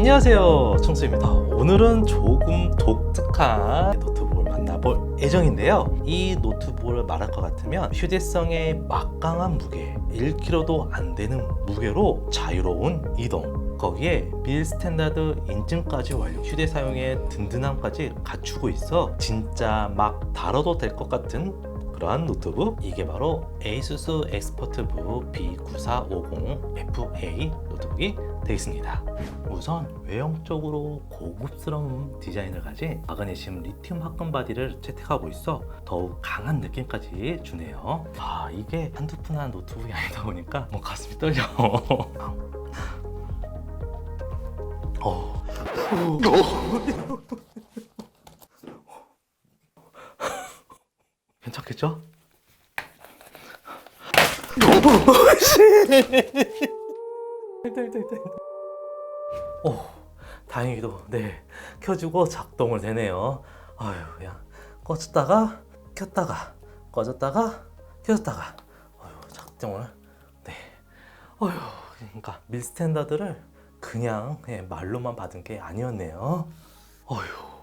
안녕하세요 청수입니다. 오늘은 조금 독특한 노트북을 만나볼 예정인데요. 이 노트북을 말할 것 같으면 휴대성에 막강한 무게 1kg도 안 되는 무게로 자유로운 이동 거기에 밀 스탠다드 인증까지 완료 휴대 사용에 든든함까지 갖추고 있어 진짜 막 다뤄도 될 것 같은 그러한 노트북 이게 바로 ASUS 엑스퍼트북 B9450FA 노트북이 되겠습니다. 우선 외형적으로 고급스러운 디자인을 가진 마그네슘 리튬 합금 바디를 채택하고 있어 더욱 강한 느낌까지 주네요. 아 이게 한두 푼한 노트북이 아니다 보니까 뭐 가슴이 떨려. 어. 괜찮겠죠? 오, 다행히도 네 켜주고 작동을 되네요. 아유, 그냥 꺼졌다가 켰다가 꺼졌다가 켜졌다가 아유, 작동을 네. 아유, 그러니까 밀 스탠다드를 그냥 예, 말로만 받은 게 아니었네요. 어휴.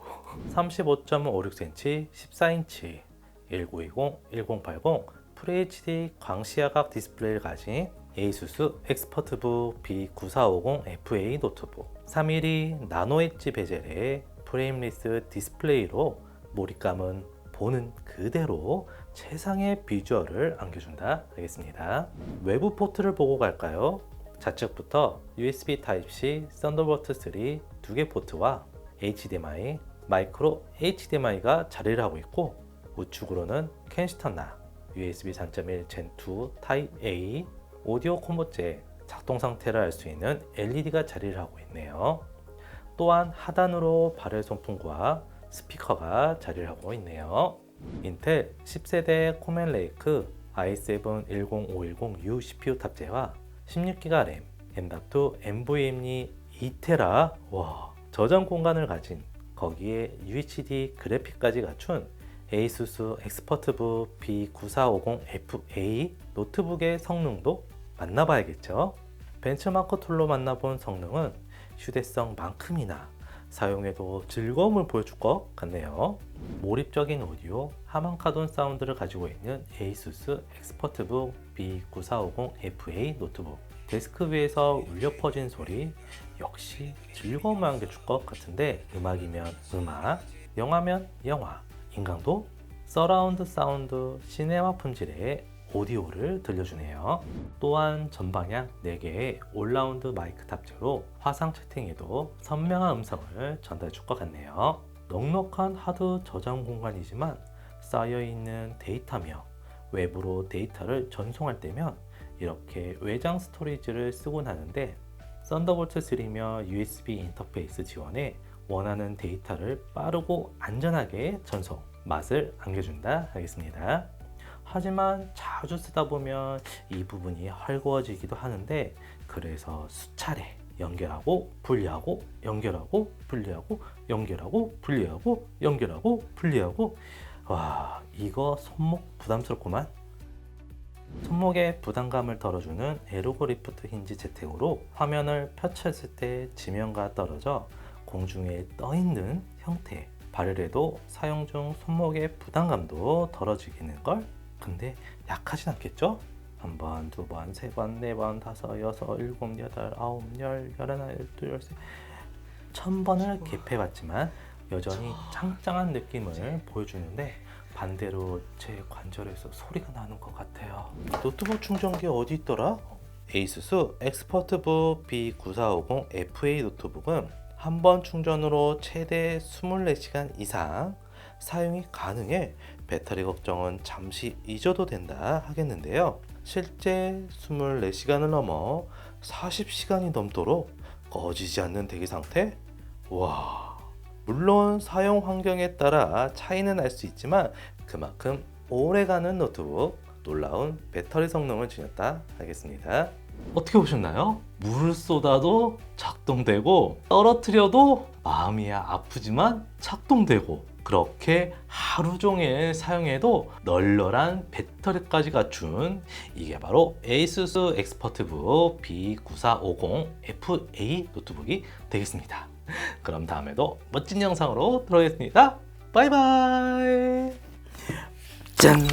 35.56cm, 14인치, 1920, 1080 FHD 광시야각 디스플레이를 가진 ASUS 엑스퍼트북 B9450FA 노트북 3mm 나노 엣지 베젤의 프레임리스 디스플레이로 몰입감은 보는 그대로 최상의 비주얼을 안겨준다 하겠습니다. 외부 포트를 보고 갈까요? 좌측부터 USB Type-C, 썬더볼트 3 두 개 포트와 HDMI, 마이크로 HDMI가 자리를 하고 있고 우측으로는 캔스턴나, USB 3.1 Gen2 Type A, 오디오 콤보째 작동 상태를 알 수 있는 LED가 자리를 하고 있네요. 또한 하단으로 발열 송풍과 스피커가 자리를 하고 있네요. 인텔 10세대 코멘 레이크 i7 10510U CPU 탑재와 16기가 램, M.2 NVMe 2테라 와 저장 공간을 가진 거기에 UHD 그래픽까지 갖춘 ASUS 엑스퍼트북 B9450FA 노트북의 성능도 만나봐야겠죠. 벤치마커 툴로 만나본 성능은 휴대성만큼이나 사용해도 즐거움을 보여줄 것 같네요. 몰입적인 오디오, 하만카돈 사운드를 가지고 있는 ASUS 엑스퍼트북 B9450FA 노트북. 데스크 위에서 울려 퍼진 소리 역시 즐거움을 안겨줄 것 같은데 음악이면 음악, 영화면 영화, 인강도 서라운드 사운드 시네마 품질의 오디오를 들려주네요. 또한 전방향 4개의 올라운드 마이크 탑재로 화상 채팅에도 선명한 음성을 전달해 줄 것 같네요. 넉넉한 하드 저장 공간이지만 쌓여있는 데이터며 외부로 데이터를 전송할 때면 이렇게 외장 스토리지를 쓰곤 하는데 썬더볼트 3며 USB 인터페이스 지원에 원하는 데이터를 빠르고 안전하게 전송 맛을 안겨준다 하겠습니다. 하지만 자주 쓰다 보면 이 부분이 헐거워지기도 하는데 그래서 수차례 연결하고 분리하고 연결하고 분리하고 연결하고 분리하고 연결하고 분리하고 와 이거 손목 부담스럽구만 손목의 부담감을 덜어주는 에로고 리프트 힌지 재택으로 화면을 펼쳤을 때 지면과 떨어져 공중에 떠 있는 형태 발열에도 사용 중 손목의 부담감도 덜어지겠는 걸 근데 약하진 않겠죠? 한 번, 두 번, 세 번, 네 번, 다섯, 여섯, 일곱, 여덟, 아홉, 열, 열하나, 열둘, 열세 천 번을 개폐해봤지만 여전히 짱짱한 느낌을 보여주는데 반대로 제 관절에서 소리가 나는 것 같아요. 노트북 충전기 어디 있더라? 에이수스 엑스퍼트북 B9450FA 노트북은 한 번 충전으로 최대 24시간 이상 사용이 가능해 배터리 걱정은 잠시 잊어도 된다 하겠는데요. 실제 24시간을 넘어 40시간이 넘도록 꺼지지 않는 대기 상태? 와. 물론 사용 환경에 따라 차이는 날 수 있지만 그만큼 오래가는 노트북 놀라운 배터리 성능을 지녔다 하겠습니다. 어떻게 보셨나요? 물을 쏟아도 작동되고 떨어뜨려도 마음이 아프지만 작동되고 그렇게 하루 종일 사용해도 널널한 배터리까지 갖춘 이게 바로 에이수스 엑스퍼트북 B9450 FA 노트북이 되겠습니다. 그럼 다음에도 멋진 영상으로 돌아오겠습니다. 바이바이. 짠.